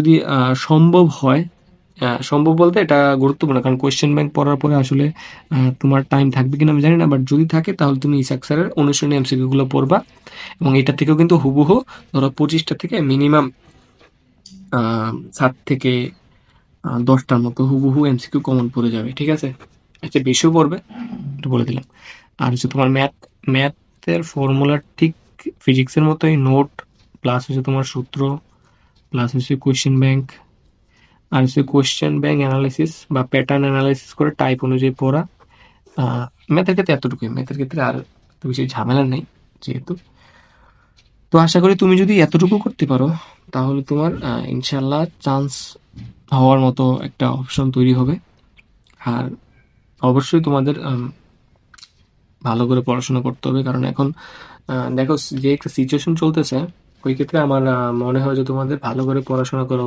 যদি সম্ভব হয় সম্ভব বলতে এটা গুরুত্বপূর্ণ, কারণ কোয়েশ্চেন ব্যাংক পড়ার পরে আসলে তোমার টাইম থাকবে কিনা আমি জানি না বাট যদি থাকে তাহলে তুমি ইসাক স্যারের অনুশীলনী এমসিকিউ গুলো পড়বা, এবং এটা থেকেও কিন্তু হুবহু ধরো পঁচিশটা থেকে মিনিমাম সাত থেকে দশটার মতো হুবহু এমসিকিউ কমন পড়ে যাবে, ঠিক আছে? আচ্ছা বেশিও পড়বে, এটা বলে দিলাম। আর হচ্ছে তোমার ম্যাথ ম্যাথের ফর্মুলা ঠিক ফিজিক্সের মতোই নোট প্লাস হচ্ছে তোমার সূত্র প্লাস হচ্ছে কোয়েশ্চেন ব্যাংক আর হচ্ছে কোয়েশ্চেন ব্যাংক অ্যানালাইসিস বা প্যাটার্ন অ্যানালাইসিস করে টাইপ অনুযায়ী পড়া ম্যাথের ক্ষেত্রে এতটুকুই। ম্যাথের ক্ষেত্রে আর এত বেশি ঝামেলা নেই যেহেতু। তো আশা করি তুমি যদি এতটুকু করতে পারো, তাহলে তোমার ইনশাল্লাহ চান্স হওয়ার মতো একটা অপশন তৈরি হবে। আর অবশ্যই তোমাদের ভালো করে পড়াশোনা করতে হবে। কারণ এখন দেখো যে একটা সিচুয়েশন চলতেছে ওই ক্ষেত্রে আমার আ মনে হয় যে তোমাদের ভালো করে পড়াশোনা করা